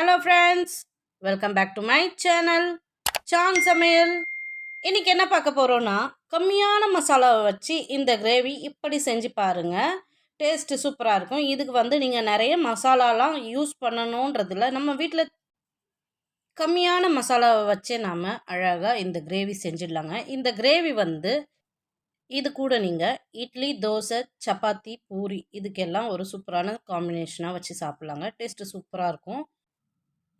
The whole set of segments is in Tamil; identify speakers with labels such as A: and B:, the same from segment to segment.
A: Hello friends welcome back to my channel San சமையல் இன்றைக்கி என்ன பார்க்க போகிறோன்னா கம்மியான மசாலாவை வச்சு இந்த கிரேவி இப்படி செஞ்சு பாருங்கள் டேஸ்ட்டு சூப்பராக இருக்கும். இதுக்கு வந்து நீங்கள் நிறைய மசாலாலாம் யூஸ் பண்ணணுன்றதில்ல நம்ம வீட்டில் கம்மியான மசாலாவை வச்சே நாம் அழகாக இந்த கிரேவி செஞ்சிடலாங்க. இந்த கிரேவி வந்து இது கூட நீங்கள் இட்லி தோசை சப்பாத்தி பூரி இதுக்கெல்லாம் ஒரு சூப்பரான காம்பினேஷனாக வச்சு சாப்பிட்லாங்க. டேஸ்ட்டு சூப்பராக இருக்கும்.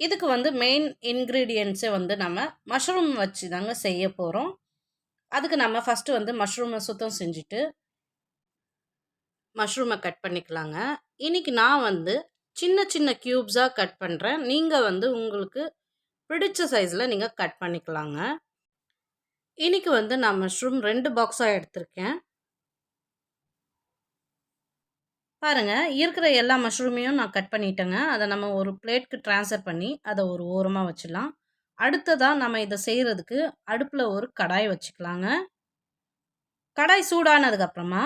A: இதுக்கு வந்து மெயின் இன்க்ரீடியன்ஸே வந்து நம்ம மஷ்ரூம் வச்சு தாங்க செய்ய போகிறோம் அதுக்கு நம்ம ஃபஸ்ட்டு வந்து மஷ்ரூமை சுத்தம் செஞ்சுட்டு மஷ்ரூமை கட் பண்ணிக்கலாங்க. இன்றைக்கி நான் வந்து சின்ன சின்ன க்யூப்ஸாக கட் பண்ணுறேன் நீங்கள் வந்து உங்களுக்கு பிடிச்ச சைஸில் நீங்கள் கட் பண்ணிக்கலாங்க. இன்றைக்கி வந்து நான் மஷ்ரூம் ரெண்டு பாக்ஸாக எடுத்திருக்கேன். பாருங்கள் இருக்கிற எல்லா மஷ்ரூமையும் நான் கட் பண்ணிட்டேங்க. அதை நம்ம ஒரு பிளேட்க்கு ட்ரான்ஸ்ஃபர் பண்ணி அதை ஒரு ஓரமாக வச்சிடலாம். அடுத்ததாக நம்ம இதை செய்கிறதுக்கு அடுப்பில் ஒரு கடாய் வச்சுக்கலாங்க. கடாய் சூடானதுக்கப்புறமா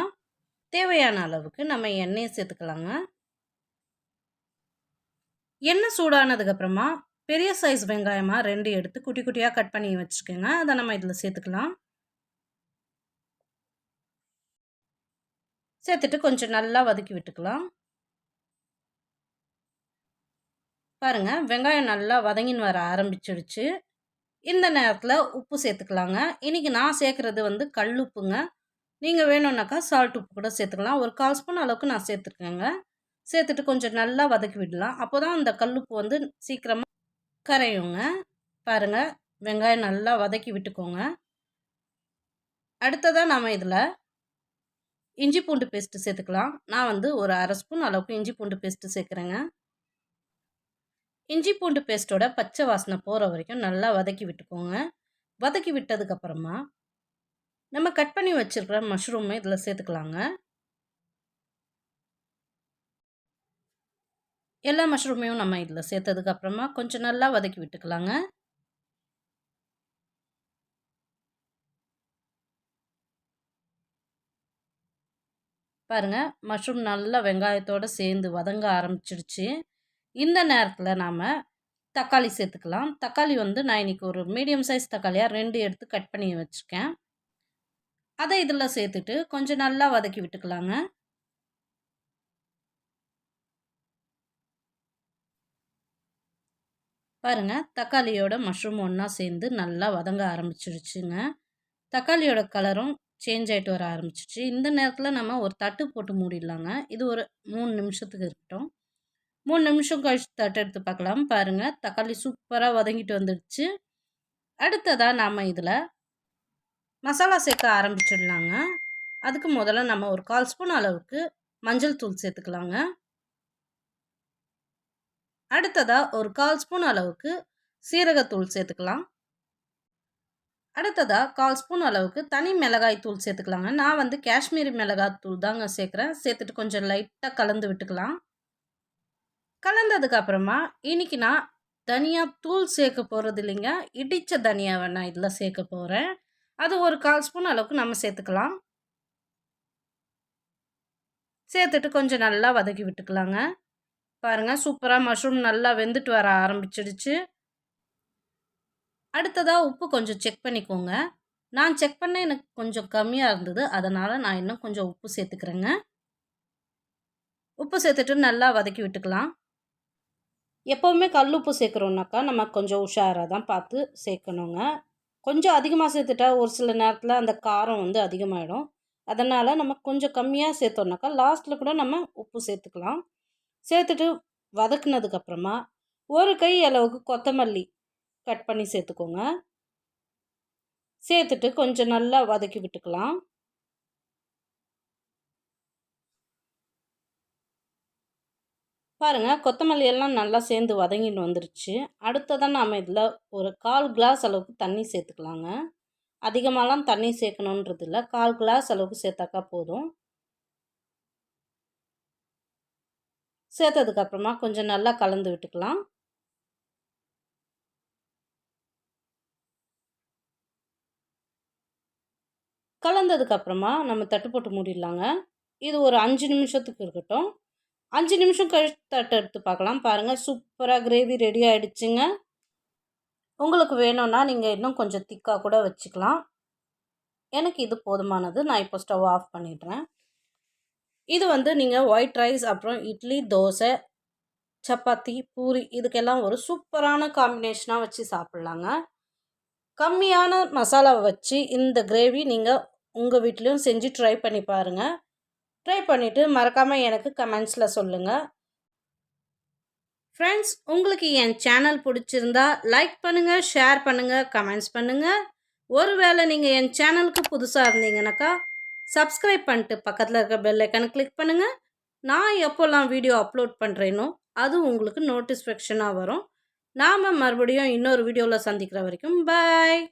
A: தேவையான அளவுக்கு நம்ம எண்ணெயை சேர்த்துக்கலாங்க. எண்ணெய் சூடானதுக்கப்புறமா பெரிய சைஸ் வெங்காயமாக ரெண்டு எடுத்து குட்டி குட்டியாக கட் பண்ணி வச்சுக்கோங்க. அதை நம்ம இதில் சேர்த்துக்கலாம். சேர்த்துட்டு கொஞ்சம் நல்லா வதக்கி விட்டுக்கலாம். பாருங்கள் வெங்காயம் நல்லா வதங்கின்னு வர ஆரம்பிச்சிடுச்சு. இந்த நேரத்தில் உப்பு சேர்த்துக்கலாங்க. இன்றைக்கி நான் சேர்க்குறது வந்து கல் உப்புங்க. நீங்கள் வேணும்னாக்கா சால்ட் உப்பு கூட சேர்த்துக்கலாம். ஒரு கால் ஸ்பூன் அளவுக்கு நான் சேர்த்துருக்கேங்க. சேர்த்துட்டு கொஞ்சம் நல்லா வதக்கி விடலாம். அப்போ தான் அந்த கல்லுப்பு வந்து சீக்கிரமாக கரையுங்க. பாருங்கள் வெங்காயம் நல்லா வதக்கி விட்டுக்கோங்க. அடுத்ததாக நாம் இதில் இஞ்சி பூண்டு பேஸ்ட்டு சேர்த்துக்கலாம். நான் வந்து ஒரு அரை ஸ்பூன் அளவுக்கு இஞ்சி பூண்டு பேஸ்ட்டு சேர்க்குறேங்க. இஞ்சி பூண்டு பேஸ்ட்டோட பச்சை வாசனை போகிற வரைக்கும் நல்லா வதக்கி விட்டுக்கோங்க. வதக்கி விட்டதுக்கப்புறமா நம்ம கட் பண்ணி வச்சுருக்கிற மஷ்ரூமை இதில் சேர்த்துக்கலாங்க. எல்லா மஷ்ரூமையும் நம்ம இதில் சேர்த்ததுக்கப்புறமா கொஞ்சம் நல்லா வதக்கி விட்டுக்கலாங்க. பாருங்கள் மஷ்ரூம் நல்லா வெங்காயத்தோடு சேர்ந்து வதங்க ஆரம்பிச்சிடுச்சு. இந்த நேரத்தில் நாம் தக்காளி சேர்த்துக்கலாம். தக்காளி வந்து நான் இன்றைக்கி ஒரு மீடியம் சைஸ் தக்காளியாக ரெண்டு எடுத்து கட் பண்ணி வச்சுருக்கேன். அதை இதில் சேர்த்துட்டு கொஞ்சம் நல்லா வதக்கி விட்டுக்கலாங்க. பாருங்கள் தக்காளியோட மஷ்ரூம் ஒன்றா சேர்ந்து நல்லா வதங்க ஆரம்பிச்சிருச்சுங்க தக்காளியோட கலரும் சேஞ்ச் ஆகிட்டு வர ஆரம்பிச்சிச்சு. இந்த நேரத்தில் நம்ம ஒரு தட்டு போட்டு மூடிடலாங்க. இது ஒரு மூணு நிமிஷத்துக்கு இருக்கட்டும். மூணு நிமிஷம் கழிச்சு தட்டு எடுத்து பார்க்கலாம். பாருங்கள் தக்காளி சூப்பராக வதங்கிட்டு வந்துடுச்சு. அடுத்ததாக நாம் இதில் மசாலா சேர்க்க ஆரம்பிச்சிடலாங்க. அதுக்கு முதல்ல நம்ம ஒரு கால் ஸ்பூன் அளவுக்கு மஞ்சள் தூள் சேர்த்துக்கலாங்க. அடுத்ததாக ஒரு கால் ஸ்பூன் அளவுக்கு சீரகத்தூள் சேர்த்துக்கலாம். அடுத்ததாக கால் ஸ்பூன் அளவுக்கு தனி மிளகாய் தூள் சேர்த்துக்கலாங்க. நான் வந்து காஷ்மீரி மிளகாய் தூள் தாங்க சேர்க்குறேன். சேர்த்துட்டு கொஞ்சம் லைட்டாக கலந்து விட்டுக்கலாம். கலந்ததுக்கு அப்புறமா இன்னைக்கு நான் தனியாக தூள் சேர்க்க போகிறது இல்லைங்க. இடித்த தனியாவை நான் இதில் சேர்க்க போகிறேன் அது ஒரு கால் ஸ்பூன் அளவுக்கு நம்ம சேர்த்துக்கலாம். சேர்த்துட்டு கொஞ்சம் நல்லா வதக்கி விட்டுக்கலாங்க. பாருங்கள் சூப்பராக மஷ்ரூம் நல்லா வெந்துட்டு வர ஆரம்பிச்சிடுச்சு. அடுத்ததாக உப்பு கொஞ்சம் செக் பண்ணிக்கோங்க. நான் செக் பண்ண எனக்கு கொஞ்சம் கம்மியாக இருந்தது. அதனால் நான் இன்னும் கொஞ்சம் உப்பு சேர்த்துக்கிறேங்க. உப்பு சேர்த்துட்டு நல்லா வதக்கி விட்டுக்கலாம். எப்போவுமே கல் உப்பு சேர்க்குறோன்னாக்கா நம்ம கொஞ்சம் உஷாராக தான் பார்த்து சேர்க்கணுங்க. கொஞ்சம் அதிகமாக சேர்த்துட்டா ஒரு சில நேரத்தில் அந்த காரம் வந்து அதிகமாகிடும் அதனால் நம்ம கொஞ்சம் கம்மியாக சேர்த்தோம்னாக்கா லாஸ்ட்டில் கூட நம்ம உப்பு சேர்த்துக்கலாம். சேர்த்துட்டு வதக்குனதுக்கப்புறமா ஒரு கை அளவுக்கு கொத்தமல்லி கட் பண்ணி சேர்த்துக்கோங்க. சேர்த்துட்டு கொஞ்சம் நல்லா வதக்கி விட்டுக்கலாம். பாருங்கள் கொத்தமல்லி எல்லாம் நல்லா சேர்ந்து வதங்கின்னு வந்துருச்சு. அடுத்ததான் நாம் இதில் ஒரு கால் கிளாஸ் அளவுக்கு தண்ணி சேர்த்துக்கலாங்க. அதிகமாகலாம் தண்ணி சேர்க்கணுன்றது இல்லை. கால் கிளாஸ் அளவுக்கு சேர்த்தாக்கா போதும். சேர்த்ததுக்கப்புறமா கொஞ்சம் நல்லா கலந்து விட்டுக்கலாம். கலந்ததுக்கப்புறமா நம்ம தட்டு போட்டு மூடிடலாங்க. இது ஒரு அஞ்சு நிமிஷத்துக்கு இருக்கட்டும். அஞ்சு நிமிஷம் கழித்து தட்டு எடுத்து பார்க்கலாம். பாருங்கள் சூப்பராக கிரேவி ரெடி ஆகிடுச்சுங்க உங்களுக்கு வேணும்னா நீங்கள் இன்னும் கொஞ்சம் திக்காக கூட வச்சுக்கலாம். எனக்கு இது போதுமானது. நான் இப்போ ஸ்டவ் ஆஃப் பண்ணிடுறேன். இது வந்து நீங்கள் ஒயிட் ரைஸ் அப்புறம் இட்லி தோசை சப்பாத்தி பூரி இதுக்கெல்லாம் ஒரு சூப்பரான காம்பினேஷனாக வச்சு சாப்பிட்லாங்க. கம்மியான மசாலாவை வச்சு இந்த கிரேவி நீங்கள் உங்கள் வீட்லேயும் செஞ்சு ட்ரை பண்ணி பாருங்கள் ட்ரை பண்ணிவிட்டு மறக்காமல் எனக்கு கமெண்ட்ஸில் சொல்லுங்கள் ஃப்ரெண்ட்ஸ் உங்களுக்கு என் சேனல் பிடிச்சிருந்தா லைக் பண்ணுங்கள் ஷேர் பண்ணுங்கள் கமெண்ட்ஸ் பண்ணுங்கள் ஒருவேளை நீங்கள் என் சேனலுக்கு புதுசாக இருந்தீங்கன்னாக்கா சப்ஸ்கிரைப் பண்ணிட்டு பக்கத்தில் இருக்க பெல் கிளிக் பண்ணுங்கள் நான் எப்போல்லாம் வீடியோ அப்லோட் பண்ணுறேனோ அது உங்களுக்கு நோட்டிஃபிகேஷனாக வரும். நாம் மறுபடியும் இன்னொரு வீடியோவில் சந்திக்கிற வரைக்கும் பாய்